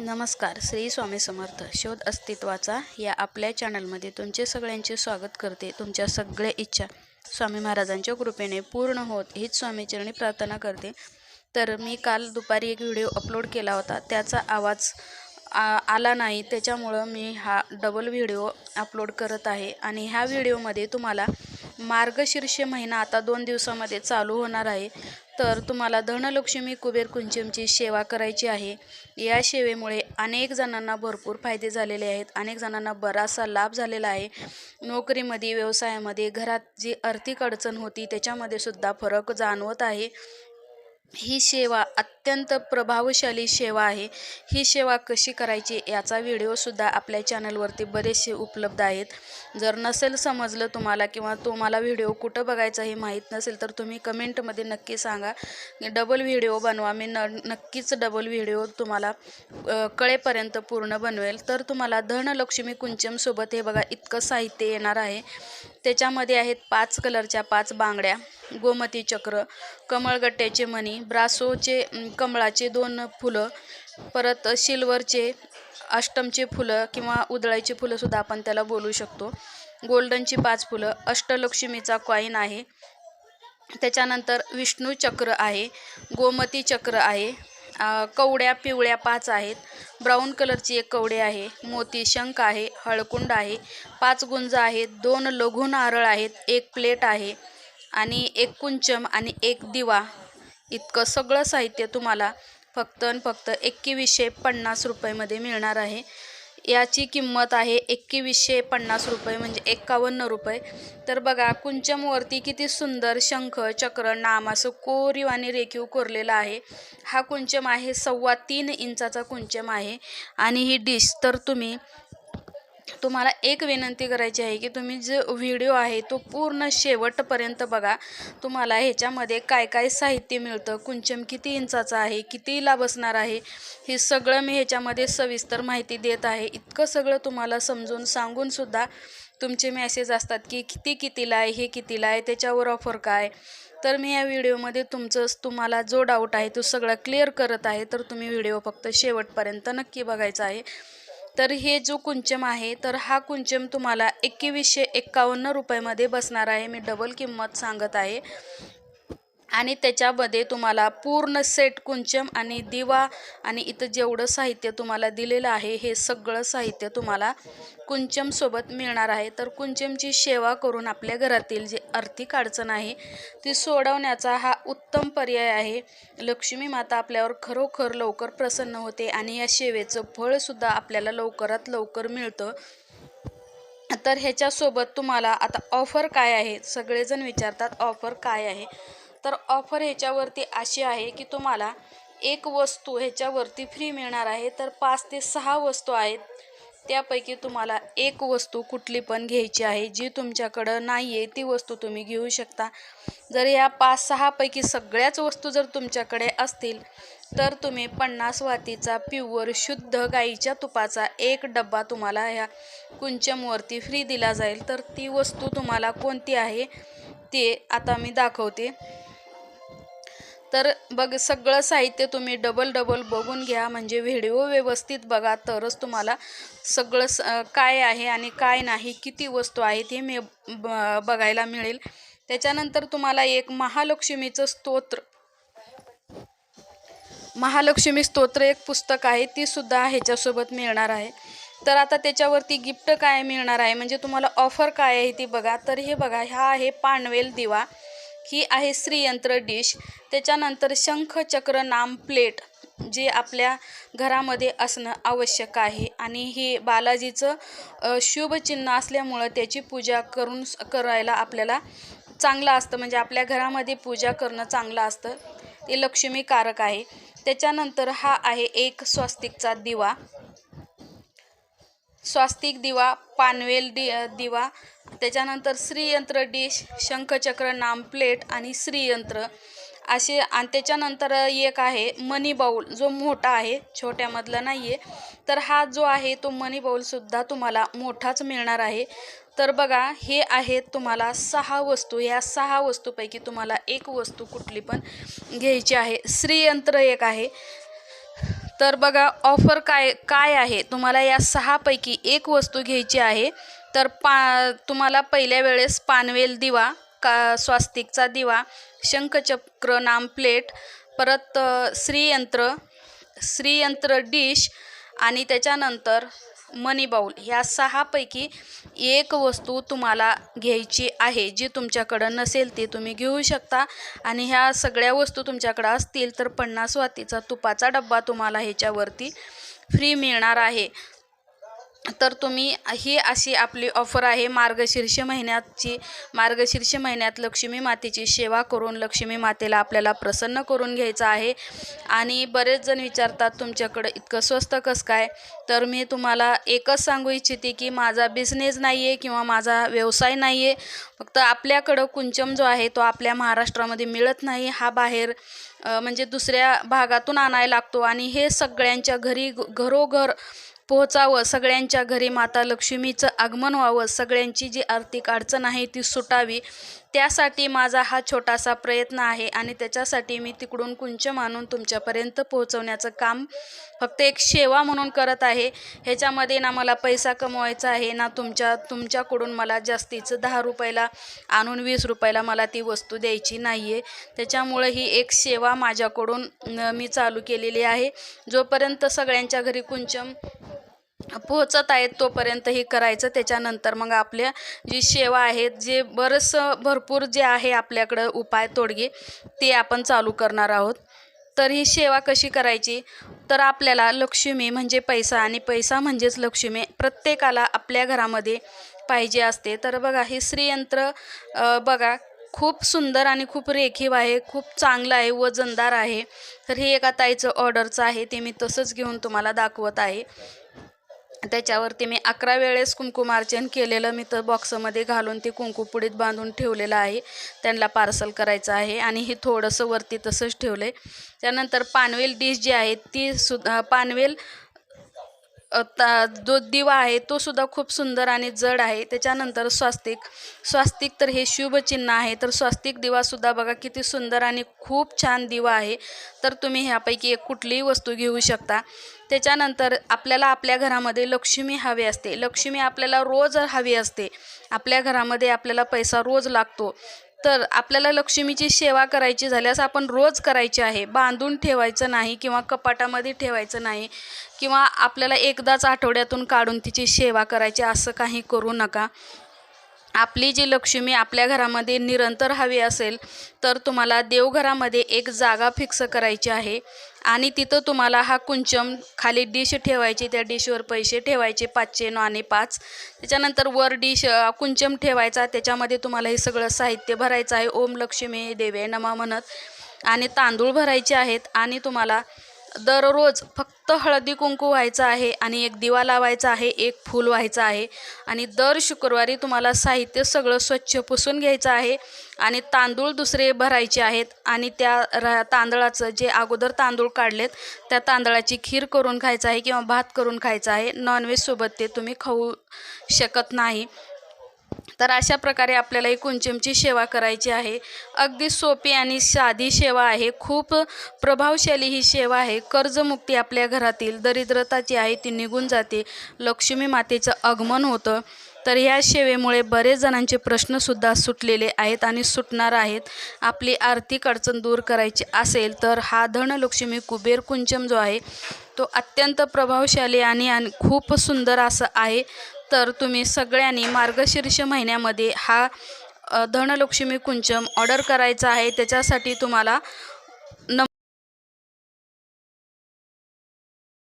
नमस्कार श्री स्वामी समर्थ. शोध अस्तित्वाचा या आपल्या चॅनलमध्ये तुमचे सगळ्यांचे स्वागत करते. तुमच्या सगळ्या इच्छा स्वामी महाराजांच्या कृपेने पूर्ण होत. हीच स्वामीचरणी प्रार्थना करते. तर मी काल दुपारी एक व्हिडिओ अपलोड केला होता. त्याचा आवाज आ- आला नाही. त्याच्यामुळं मी हा डबल व्हिडिओ अपलोड करत आहे. आणि ह्या व्हिडिओमध्ये तुम्हाला मार्गशीर्ष महिना आता दोन दिवसामध्ये चालू होणार आहे. तर तुम्हाला धनलक्ष्मी कुबेर कुंचमची सेवा करायची आहे. या सेवेमुळे अनेक जणांना भरपूर फायदे झालेले आहेत. अनेक जणांना बराचसा लाभ झालेला आहे. नोकरीमध्ये व्यवसायामध्ये घरात जी आर्थिक अडचण होती त्याच्यामध्ये सुद्धा फरक जाणवत आहे. ही सेवा अत्यंत प्रभावशाली सेवा आहे. ही सेवा कशी करायची याचा व्हिडिओसुद्धा आपल्या चॅनलवरती बरेचसे उपलब्ध आहेत. जर नसेल समजलं तुम्हाला किंवा तुम्हाला व्हिडिओ कुठं बघायचा हे माहीत नसेल तर तुम्ही कमेंटमध्ये नक्की सांगा. डबल व्हिडिओ बनवा. मी न नक्कीच डबल व्हिडिओ तुम्हाला कळेपर्यंत पूर्ण बनवेल. तर तुम्हाला धनलक्ष्मी कुंचमसोबत हे बघा इतकं साहित्य येणार आहे. त्याच्यामध्ये आहेत पाच कलरच्या पाच बांगड्या. गोमती चक्र कमळगट्ट्याचे मणी ब्रासोचे कमळाचे दोन फुलं परत सिल्वरचे अष्टमचे फुलं किंवा उदळायचे फुलंसुद्धा आपण त्याला बोलू शकतो. गोल्डनची पाच फुलं अष्टलक्ष्मीचा कॉईन आहे. त्याच्यानंतर विष्णू चक्र आहे गोमती चक्र आहे कवड्या पिवळ्या पाच आहेत ब्राऊन कलरची एक कवडे आहे मोती शंख आहे हळकुंड आहे पाच गुंज आहेत दोन लघु नारळ आहेत एक प्लेट आहे आणि एक कुंचम आणि एक दिवा. इतकं सगळं साहित्य तुम्हाला फक्त आणि फक्त एकवीसशे पन्नास रुपयामध्ये मिळणार आहे. याची किंमत आहे एकवीसशे पन्नास रुपये म्हणजे एक्कावन्न रुपये. तर बघा कुंचमवरती किती सुंदर शंख चक्र नाम असं कोरीव आणि रेखीव कोरलेलं आहे. हा कुंचम आहे सव्वा तीन इंचाचा कुंचम आहे. आणि ही डिश तर तुम्ही तुम्हाला एक विनंती करायची आहे की तुम्ही जो व्हिडिओ आहे तो पूर्ण शेवटपर्यंत बघा. तुम्हाला ह्याच्यामध्ये काय काय साहित्य मिळतं कुंचम किती इंचाचं आहे कितीला बसणार आहे हे सगळं मी ह्याच्यामध्ये सविस्तर माहिती देत आहे. इतकं सगळं तुम्हाला समजून सांगूनसुद्धा तुमचे मेसेज असतात की किती कितीला आहे हे कितीला आहे त्याच्यावर ऑफर काय? तर मी या व्हिडिओमध्ये तुमचं तुम्हाला जो डाऊट आहे तो सगळा क्लिअर करत आहे. तर तुम्ही व्हिडिओ फक्त शेवटपर्यंत नक्की बघायचा आहे. तर हे जो कुंचम आहे तर हा कुंचम तुम्हाला एकवीसशे एक्कावन्न रुपयामध्ये बसणार आहे. मी डबल किंमत सांगत आहे. आणि त्याच्यामध्ये तुम्हाला पूर्ण सेट कुंचम आणि दिवा आणि इथं जेवढं साहित्य तुम्हाला दिलेलं आहे हे सगळं साहित्य तुम्हाला कुंचमसोबत मिळणार आहे. तर कुंचमची सेवा करून आपल्या घरातील जी आर्थिक अडचण आहे ती सोडवण्याचा हा उत्तम पर्याय आहे. लक्ष्मी माता आपल्यावर खरोखर लवकर प्रसन्न होते आणि या सेवेचं फळसुद्धा आपल्याला लवकरात लवकर मिळतं. तर ह्याच्यासोबत तुम्हाला आता ऑफर काय आहे? सगळेजण विचारतात ऑफर काय आहे? तर ऑफर ह्याच्यावरती अशी आहे की तुम्हाला एक वस्तू ह्याच्यावरती फ्री मिळणार आहे. तर पाच ते सहा वस्तू आहेत. त्यापैकी तुम्हाला एक वस्तू कुठली पण घ्यायची आहे जी तुमच्याकडं नाही आहे ती वस्तू तुम्ही घेऊ शकता. जर या पाच सहापैकी सगळ्याच वस्तू जर तुमच्याकडे असतील तर तुम्ही पन्नास वातीचा प्युअर शुद्ध गाईच्या तुपाचा एक डब्बा तुम्हाला ह्या कुंचमवरती फ्री दिला जाईल. तर ती वस्तू तुम्हाला कोणती आहे ते आता मी दाखवते. तर बघ सगळं साहित्य तुम्ही डबल डबल बघून घ्या. म्हणजे व्हिडिओ व्यवस्थित बघा तरच तुम्हाला सगळं स काय आहे आणि काय नाही किती वस्तू आहे ते मी ब बघायला मिळेल. त्याच्यानंतर तुम्हाला एक महालक्ष्मीचं स्तोत्र. महालक्ष्मी स्तोत्र एक पुस्तक आहे ती सुद्धा ह्याच्यासोबत मिळणार आहे. तर आता त्याच्यावरती गिफ्ट काय मिळणार आहे? म्हणजे तुम्हाला ऑफर काय आहे ती बघा. तर हे बघा हा आहे पानवेल दिवा. ही आहे श्रीयंत्र डिश त्याच्यानंतर शंख चक्र नाम प्लेट जे आपल्या घरामध्ये असणं आवश्यक आहे. आणि हे बालाजीचं शुभचिन्ह असल्यामुळं त्याची पूजा करून करायला आपल्याला चांगलं असतं. म्हणजे आपल्या घरामध्ये पूजा करणं चांगलं असतं. ते लक्ष्मीकारक आहे. त्याच्यानंतर हा आहे एक स्वस्तिकचा दिवा. स्वास्तिक दिवा पानवेल दि दिवा त्याच्यानंतर श्रीयंत्र डिश शंखचक्र नाम प्लेट आणि श्रीयंत्र. असे आणि त्याच्यानंतर एक आहे मनी बाऊल जो मोठा आहे छोट्यामधला नाही आहे तर हा जो आहे तो मनी बाऊलसुद्धा तुम्हाला मोठाच मिळणार आहे. तर बघा हे आहेत तुम्हाला सहा वस्तू. ह्या सहा वस्तूपैकी तुम्हाला एक वस्तू कुठली पण घ्यायची आहे. श्रीयंत्र एक आहे. तर बघा ऑफर काय काय आहे? तुम्हाला या सहापैकी एक वस्तू घ्यायची आहे. तर पा तुम्हाला पहिल्या वेळेस पानवेल दिवा का स्वास्तिकचा दिवा शंखचक्र नाम प्लेट परत श्रीयंत्र श्रीयंत्र डिश आणि त्याच्यानंतर मनी बाऊल ह्या सहापैकी एक वस्तू तुम्हाला घ्यायची आहे जी तुमच्याकडं नसेल ती तुम्ही घेऊ शकता. आणि ह्या सगळ्या वस्तू तुमच्याकडं असतील तर पन्नास वातीचा तुपाचा डब्बा तुम्हाला ह्याच्यावरती फ्री मिळणार आहे. तर तुम्ही ही अशी आपली ऑफर आहे मार्गशीर्ष महिन्याची मार्गशीर्ष महिन्यात लक्ष्मी मातेची सेवा करून लक्ष्मी मातेला आपल्याला प्रसन्न करून घ्यायचं आहे. आणि बरेच जण विचारतात तुमच्याकडं इतकं स्वस्त कसं काय? तर मी तुम्हाला एकच सांगू इच्छिते की माझा बिझनेस नाही आहे किंवा माझा व्यवसाय नाही आहे फक्त आपल्याकडं कुंचम जो आहे तो आपल्या महाराष्ट्रामध्ये मिळत नाही. हा बाहेर म्हणजे दुसऱ्या भागातून आणायला लागतो. आणि हे सगळ्यांच्या घरी घरोघर पोहोचावं सगळ्यांच्या घरी माता लक्ष्मीचं आगमन व्हावं सगळ्यांची जी आर्थिक अडचण आहे ती सुटावी. त्यासाठी माझा हा छोटासा प्रयत्न आहे आणि त्याच्यासाठी मी तिकडून कुंचम आणून तुमच्यापर्यंत पोहोचवण्याचं काम फक्त एक सेवा म्हणून करत आहे. ह्याच्यामध्ये ना मला पैसा कमवायचा आहे ना तुमच्या तुमच्याकडून मला जास्तीचं दहा रुपयाला आणून वीस रुपयाला मला ती वस्तू द्यायची नाही आहे त्याच्यामुळे ही एक सेवा माझ्याकडून मी चालू केलेली आहे. जोपर्यंत सगळ्यांच्या घरी कुंचम पोहोचत आहेत तोपर्यंत हे करायचं. त्याच्यानंतर मग आपल्या जी सेवा आहेत जे बरंचसं भरपूर जे आहे आपल्याकडं उपाय तोडगे ते आपण चालू करणार आहोत. तर ही सेवा कशी करायची? तर आपल्याला लक्ष्मी म्हणजे पैसा आणि पैसा म्हणजेच लक्ष्मी प्रत्येकाला आपल्या घरामध्ये पाहिजे असते. तर बघा हे श्रीयंत्र बघा खूप सुंदर आणि खूप रेखीव आहे खूप चांगलं आहे वजनदार आहे. तर हे एका ताईचं ऑर्डरचं आहे ते मी तसंच घेऊन तुम्हाला दाखवत आहे. त्याच्यावरती मी अकरा वेळेस कुंकुमार्चन केलेलं मी तर बॉक्समध्ये घालून ते कुंकू पुडीत बांधून ठेवलेलं आहे. त्यांना पार्सल करायचं आहे आणि हे थोडंसं वरती तसंच ठेवलं आहे त्यानंतर पानवेल डिश जी आहे ती सुद्धा पानवेल ता जो दिवा आहे तो सुद्धा खूप सुंदर आणि जड आहे. त्याच्यानंतर स्वास्तिक. स्वास्तिक तर हे शुभचिन्ह आहे. तर स्वास्तिक दिवासुद्धा बघा किती सुंदर आणि खूप छान दिवा आहे. तर तुम्ही ह्यापैकी एक कुठलीही वस्तू घेऊ शकता. त्याच्यानंतर आपल्याला आपल्या घरामध्ये लक्ष्मी हवी असते. लक्ष्मी आपल्याला रोज हवी असते. आपल्या घरामध्ये आपल्याला पैसा रोज लागतो. तर आपल्याला लक्ष्मीची सेवा करायची झाल्यास आपण रोज करायची आहे. बांधून ठेवायचं नाही किंवा कपाटामध्ये ठेवायचं नाही किंवा आपल्याला एकदाच आठवड्यातून काढून तिची सेवा करायची असं काही करू नका. आपली जी लक्ष्मी आपल्या घरामध्ये निरंतर हवी असेल तर तुम्हाला देवघरामध्ये एक जागा फिक्स करायची आहे. आणि तिथं तुम्हाला हा कुंचम खाली डिश ठेवायची त्या डिशवर पैसे ठेवायचे पाचशे नाणे पाच. त्याच्यानंतर वर डिश कुंचम ठेवायचा त्याच्यामध्ये तुम्हाला हे सगळं साहित्य भरायचं आहे. ओम लक्ष्मी देवे नमा म्हणत. आणि तांदूळ भरायचे आहेत आणि तुम्हाला दररोज फक्त हळदी कुंकू व्हायचं आहे आणि एक दिवा लावायचा आहे एक फूल व्हायचं आहे. आणि दर शुक्रवारी तुम्हाला साहित्य सगळं स्वच्छ पुसून घ्यायचं आहे आणि तांदूळ दुसरे भरायचे आहेत आणि त्या रा तांदळाचं जे अगोदर तांदूळ काढलेत त्या तांदळाची खीर करून खायचं आहे किंवा भात करून खायचं आहे. नॉनव्हेजसोबत ते तुम्ही खाऊ शकत नाही. तर अशा प्रकारे आपल्याला ही कुंचमची सेवा करायची आहे. अगदी सोपी आणि साधी सेवा आहे. खूप प्रभावशाली ही सेवा आहे. कर्जमुक्ती आपल्या घरातील दरिद्रता जी आहे ती निघून जाते. लक्ष्मी मातेचं आगमन होतं. तर ह्या सेवेमुळे बरेच जणांचे प्रश्नसुद्धा सुटलेले आहेत आणि सुटणार आहेत. आपली आर्थिक अडचण दूर करायची असेल तर हा धनलक्ष्मी कुबेर कुंचम जो आहे तो अत्यंत प्रभावशाली आणि आणि खूप सुंदर असं आहे. तर तुम्ही सगळ्यांनी मार्गशीर्ष महिन्यामध्ये हा धनलक्ष्मी कुंचम ऑर्डर करायचा आहे. त्याच्यासाठी तुम्हाला